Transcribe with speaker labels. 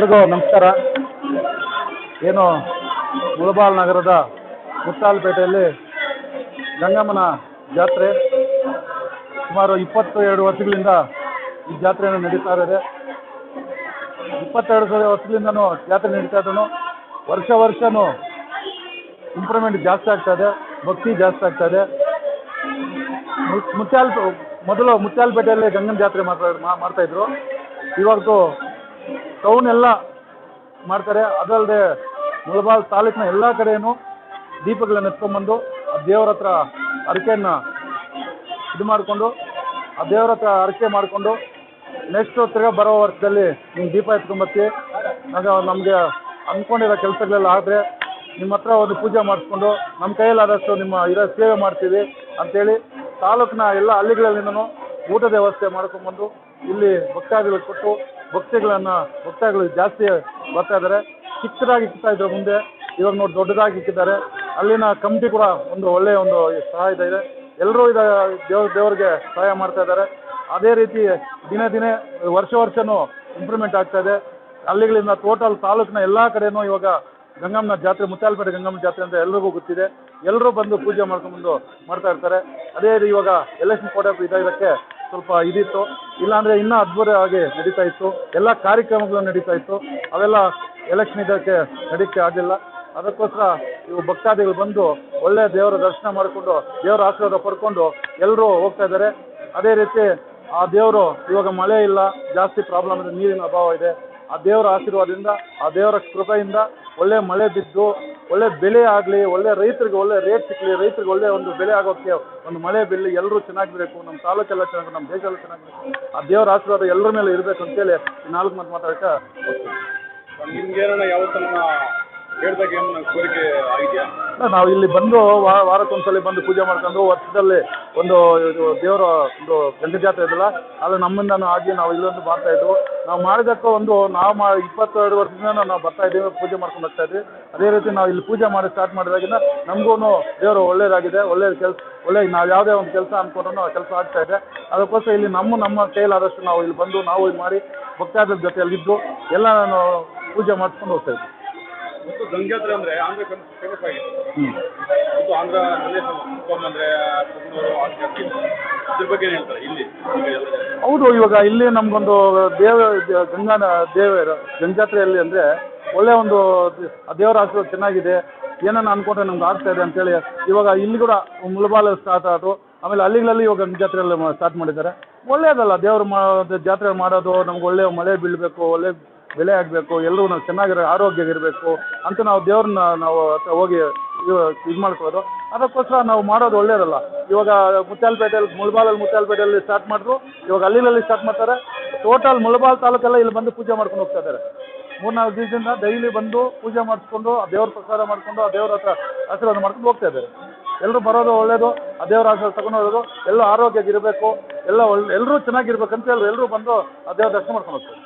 Speaker 1: ಎಲ್ರಿಗೂ ನಮಸ್ಕಾರ. ಏನು ಮುಳಬಾಲ್ ನಗರದ ಮುತ್ತಾಲ್ಪೇಟೆಯಲ್ಲಿ ಗಂಗಮ್ಮನ ಜಾತ್ರೆ ಸುಮಾರು ಇಪ್ಪತ್ತು ಎರಡು ವರ್ಷಗಳಿಂದ ಈ ಜಾತ್ರೆಯನ್ನು ನಡೀತಾ ಇದೆ. ಇಪ್ಪತ್ತೆರಡು ಸಾವಿರ ವರ್ಷಗಳಿಂದನೂ ಜಾತ್ರೆ ನಡೀತಾ ಇದ್ದನು ವರ್ಷ ವರ್ಷನೂ ಇಂಪ್ರೂವ್ಮೆಂಟ್ ಜಾಸ್ತಿ ಆಗ್ತಾ ಇದೆ, ಭಕ್ತಿ ಜಾಸ್ತಿ ಆಗ್ತಾ ಇದೆ. ಮುತ್ತಾಲ್ ಮೊದಲು ಮುತ್ತಾಲ್ಪೇಟೆಯಲ್ಲಿ ಗಂಗನ ಜಾತ್ರೆ ಮಾಡ್ತಾ ಇದ್ರು. ಇವಾಗದು ಟೌನ್ ಎಲ್ಲ ಮಾಡ್ತಾರೆ. ಅದಲ್ಲದೆ ಮುಳಬಾಲ್ ತಾಲೂಕಿನ ಎಲ್ಲ ಕಡೆಯೂ ದೀಪಗಳನ್ನ ಎತ್ಕೊಂಡ್ಬಂದು ಆ ದೇವರ ಹತ್ರ ಹರಕೆಯನ್ನು ಇದು ಮಾಡಿಕೊಂಡು, ಆ ದೇವರ ಹತ್ರ ಹರಕೆ ಮಾಡಿಕೊಂಡು ನೆಕ್ಸ್ಟ್ ತಿರ್ಗಾ ಬರೋ ವರ್ಷದಲ್ಲಿ ನೀವು ದೀಪ ಎತ್ಕೊಂಬರ್ತೀವಿ ಆಗ ನಮಗೆ ಅಂದ್ಕೊಂಡಿರೋ ಕೆಲಸಗಳೆಲ್ಲ ಆದರೆ ನಿಮ್ಮ ಹತ್ರ ಒಂದು ಪೂಜೆ ಮಾಡಿಸ್ಕೊಂಡು ನಮ್ಮ ಕೈಯಲ್ಲಾದಷ್ಟು ನಿಮ್ಮ ಇರೋ ಸೇವೆ ಮಾಡ್ತೀವಿ ಅಂತೇಳಿ ತಾಲೂಕಿನ ಎಲ್ಲ ಹಳ್ಳಿಗಳಲ್ಲಿನೂ ಊಟದ ವ್ಯವಸ್ಥೆ ಮಾಡ್ಕೊಂಡ್ಬಂದು ಇಲ್ಲಿ ಭಕ್ತಾದಿಗಳಿಗೆ ಕೊಟ್ಟು ಭಕ್ತಿಗಳನ್ನು ಭಕ್ತಾದಿಗಳು ಜಾಸ್ತಿ ಬರ್ತಾ ಇದ್ದಾರೆ. ಚಿಕ್ಕದಾಗಿ ಇಕ್ತಾ ಇದ್ರು ಮುಂದೆ. ಇವಾಗ ನೋಡಿ ದೊಡ್ಡದಾಗಿ ಇಕ್ಕಿದ್ದಾರೆ ಅಲ್ಲಿನ ಕಮಿಟಿ ಕೂಡ ಒಂದು ಒಳ್ಳೆಯ ಒಂದು ಸಹಾಯ ಇದೆ. ಎಲ್ಲರೂ ಇದ ದೇವ್ರ ದೇವ್ರಿಗೆ ಸಹಾಯ ಮಾಡ್ತಾ ಇದ್ದಾರೆ. ಅದೇ ರೀತಿ ದಿನೇ ದಿನೇ ವರ್ಷ ವರ್ಷನೂ ಇಂಪ್ರೂವ್ಮೆಂಟ್ ಆಗ್ತಾ ಇದೆ. ಹಳ್ಳಿಗಳಿಂದ ಟೋಟಲ್ ತಾಲೂಕಿನ ಎಲ್ಲ ಕಡೆನೂ ಇವಾಗ ಗಂಗಮ್ಮನ ಜಾತ್ರೆ, ಮುತ್ತಾಲ್ಪೇಟೆ ಗಂಗಮ್ಮನ ಜಾತ್ರೆ ಅಂತ ಎಲ್ರಿಗೂ ಗೊತ್ತಿದೆ. ಎಲ್ಲರೂ ಬಂದು ಪೂಜೆ ಮಾಡ್ಕೊಂಡ್ಬಂದು ಮಾಡ್ತಾ ಇರ್ತಾರೆ. ಅದೇ ಇವಾಗ ಎಲೆಕ್ಷನ್ ಕೋಟೆ ಇದಾಗಿರೋಕ್ಕೆ ಸ್ವಲ್ಪ ಇದಿತ್ತು. ಇಲ್ಲಾಂದರೆ ಇನ್ನೂ ಅದ್ಭುತವಾಗಿ ನಡೀತಾ ಇತ್ತು. ಎಲ್ಲ ಕಾರ್ಯಕ್ರಮಗಳು ನಡೀತಾ ಇತ್ತು. ಅವೆಲ್ಲ ಎಲೆಕ್ಷನ್ ಇದಕ್ಕೆ ನಡೀಕ್ಕೆ ಆಗಿಲ್ಲ. ಅದಕ್ಕೋಸ್ಕರ ಇವು ಭಕ್ತಾದಿಗಳು ಬಂದು ಒಳ್ಳೆಯ ದೇವರ ದರ್ಶನ ಮಾಡಿಕೊಂಡು, ದೇವರ ಆಶೀರ್ವಾದ ಪಡ್ಕೊಂಡು ಎಲ್ಲರೂ ಹೋಗ್ತಾ ಇದ್ದಾರೆ. ಅದೇ ರೀತಿ ಆ ದೇವರು ಇವಾಗ ಮಳೆ ಇಲ್ಲ, ಜಾಸ್ತಿ ಪ್ರಾಬ್ಲಮ್ ಇದೆ, ನೀರಿನ ಅಭಾವ ಇದೆ. ಆ ದೇವರ ಆಶೀರ್ವಾದದಿಂದ, ಆ ದೇವರ ಕೃಪೆಯಿಂದ ಒಳ್ಳೆ ಮಳೆ ಬಿದ್ದು ಒಳ್ಳೆ ಬೆಲೆ ಆಗಲಿ, ಒಳ್ಳೆ ರೈತರಿಗೆ ಒಳ್ಳೆ ರೇಟ್ ಸಿಕ್ಕಲಿ ರೈತರಿಗೆ ಒಳ್ಳೆ ಒಂದು ಬೆಲೆ ಆಗೋಕ್ಕೆ ಒಂದು ಮಳೆ ಬೆಲೆ ಎಲ್ಲರೂ ಚೆನ್ನಾಗಿರಬೇಕು, ನಮ್ಮ ತಾಲೂಕೆಲ್ಲ ಚೆನ್ನಾಗಿ, ನಮ್ಮ ದೇಶ ಎಲ್ಲ ಚೆನ್ನಾಗಿರಬೇಕು. ಆ ದೇವರ ಆಶೀರ್ವಾದ ಎಲ್ಲರ ಮೇಲೆ ಇರಬೇಕು ಅಂತೇಳಿ ನಾಲ್ಕು ಮಾತು ಮಾತಾಡೋಕೆ
Speaker 2: ನಿಮ್ಗೆ ಯಾವ ಹೇಳ್ದಾಗ ಏನು ಕೋರಿಕೆ ಆಗಿದೆಯಾ?
Speaker 1: ನಾವು ಇಲ್ಲಿ ಬಂದು ವಾರಕ್ಕೊಂದ್ಸಲಿ ಬಂದು ಪೂಜೆ ಮಾಡ್ಕೊಂಡು ವರ್ಷದಲ್ಲಿ ಒಂದು ದೇವರ ಒಂದು ಗಂಡ ಜಾತ್ರೆ ಇದೆಯಲ್ಲ, ಅದು ನಮ್ಮಿಂದನೂ ಆಗಿ ನಾವು ಇಲ್ಲೊಂದು ಮಾಡ್ತಾ ಇದ್ವು. ನಾವು ಮಾಡಿದಕ್ಕ ಒಂದು, ನಾವು ಮಾ ಇಪ್ಪತ್ತೆರಡು ವರ್ಷದಿಂದ ನಾವು ಬರ್ತಾ ಇದ್ದೀವಿ, ಪೂಜೆ ಮಾಡ್ಕೊಂಡು ಬರ್ತಾ ಇದ್ವಿ ಅದೇ ರೀತಿ ನಾವು ಇಲ್ಲಿ ಪೂಜೆ ಮಾಡಿ ಸ್ಟಾರ್ಟ್ ಮಾಡಿದಾಗಿಂದ ನಮಗೂ ದೇವರು ಒಳ್ಳೇದಾಗಿದೆ ಒಳ್ಳೆ ಕೆಲಸ, ಒಳ್ಳೆ ನಾವು ಯಾವುದೇ ಒಂದು ಕೆಲಸ ಅಂದ್ಕೊಂಡ್ರು ಆ ಕೆಲಸ ಆಗ್ತಾ ಇದೆ. ಅದಕ್ಕೋಸ್ಕರ ಇಲ್ಲಿ ನಮ್ಮ ನಮ್ಮ ಕೈಲಾದಷ್ಟು ನಾವು ಇಲ್ಲಿ ಬಂದು, ನಾವು ಇದು ಮಾಡಿ ಭಕ್ತಾದಿಗಳ ಜೊತೆಯಲ್ಲಿದ್ದು ಎಲ್ಲ ನಾನು ಪೂಜೆ ಮಾಡಿಸ್ಕೊಂಡು ಹೋಗ್ತಾ ಇದ್ವಿ.
Speaker 2: ಮತ್ತು ಗಂಗಾತ್ರೆ ಅಂದ್ರೆ ಆಂಧ್ರ ಫೇಮಸ್
Speaker 1: ಆಗಿದೆ
Speaker 2: ಮತ್ತು ಆಂಧ್ರ ಪ್ರದೇಶ ಅಂದ್ರೆ ಜಾತಿ ಇದ್ರ ಬಗ್ಗೆ ಏನ್ ಹೇಳ್ತಾರೆ? ಇಲ್ಲಿ.
Speaker 1: ಹೌದು ಇವಾಗ ಇಲ್ಲಿ ನಮಗೊಂದು ದೇವ ಗಂಗಾ ದೇವ ಗಂಗಾತ್ರೆಯಲ್ಲಿ ಅಂದ್ರೆ ಒಳ್ಳೆ ಒಂದು ದೇವರ ಆಶೀರ್ವಾದ ಚೆನ್ನಾಗಿದೆ. ಏನನ್ನ ಅನ್ಕೊಂಡ್ರೆ ನಮ್ಗೆ ಆಗ್ತಾ ಇದೆ ಅಂತೇಳಿ ಇವಾಗ ಇಲ್ಲಿ ಕೂಡ ಮುಳಬಾಲ ಸ್ಟಾರ್ಟ್ ಆಯಿತು ಆಮೇಲೆ ಹಳ್ಳಿಗಳಲ್ಲಿ ಇವಾಗ ಜಾತ್ರೆಯಲ್ಲಿ ಸ್ಟಾರ್ಟ್ ಮಾಡಿದ್ದಾರೆ. ಒಳ್ಳೆಯದಲ್ಲ ದೇವ್ರ ಮಾ ಜಾತ್ರೆ ಮಾಡೋದು ನಮ್ಗೆ ಒಳ್ಳೆ ಮಳೆ ಬೀಳಬೇಕು ಒಳ್ಳೆ ಬೆಲೆ ಆಗಬೇಕು, ಎಲ್ಲರೂ ನಾವು ಚೆನ್ನಾಗಿರೋ ಆರೋಗ್ಯವಾಗಿರಬೇಕು ಅಂತ ನಾವು ದೇವ್ರನ್ನ ನಾವು ಹೋಗಿ ಇದು ಮಾಡ್ಕೊಳ್ಳೋದು. ಅದಕ್ಕೋಸ್ಕರ ನಾವು ಮಾಡೋದು ಒಳ್ಳೇದಲ್ಲ. ಇವಾಗ ಮುತ್ಯಾಲಪೇಟೆಯಲ್ಲಿ ಮುಳಬಾಲಲ್ಲಿ ಮುತ್ಯಾಲಪೇಟೆಯಲ್ಲಿ ಸ್ಟಾರ್ಟ್ ಮಾಡಿದ್ರು. ಇವಾಗ ಅಲ್ಲಿಲಲ್ಲಿ ಸ್ಟಾರ್ಟ್ ಮಾಡ್ತಾರೆ. ಟೋಟಲ್ ಮುಳಬಾಲ್ ತಾಲೂಕೆಲ್ಲ ಇಲ್ಲಿ ಬಂದು ಪೂಜೆ ಮಾಡ್ಕೊಂಡು ಹೋಗ್ತಾ ಇದ್ದಾರೆ. ಮೂರ್ನಾಲ್ಕು ದಿವಸದಿಂದ ಡೈಲಿ ಬಂದು ಪೂಜೆ ಮಾಡಿಸ್ಕೊಂಡು, ಆ ದೇವ್ರ ಪ್ರಸಾದ ಮಾಡಿಕೊಂಡು ಆ ದೇವ್ರ ಹತ್ರ ಆಶೀರ್ವಾದ ಮಾಡ್ಕೊಂಡು ಹೋಗ್ತಾ ಇದ್ದಾರೆ. ಎಲ್ಲರೂ ಬರೋದು ಒಳ್ಳೇದು, ಆ ದೇವ್ರ ಆಶೀರ್ವಾದ ತಗೊಂಡು ಹೋಗೋದು. ಎಲ್ಲ ಆರೋಗ್ಯಕ್ಕೆ ಇರಬೇಕು ಎಲ್ಲ ಒಳ್ಳೆ, ಎಲ್ಲರೂ ಚೆನ್ನಾಗಿರ್ಬೇಕಂತ ಹೇಳಿ ಎಲ್ಲರೂ ಬಂದು ಆ ದೇವ್ರ ದರ್ಶನ ಮಾಡ್ಕೊಂಡು ಹೋಗ್ತಾರೆ.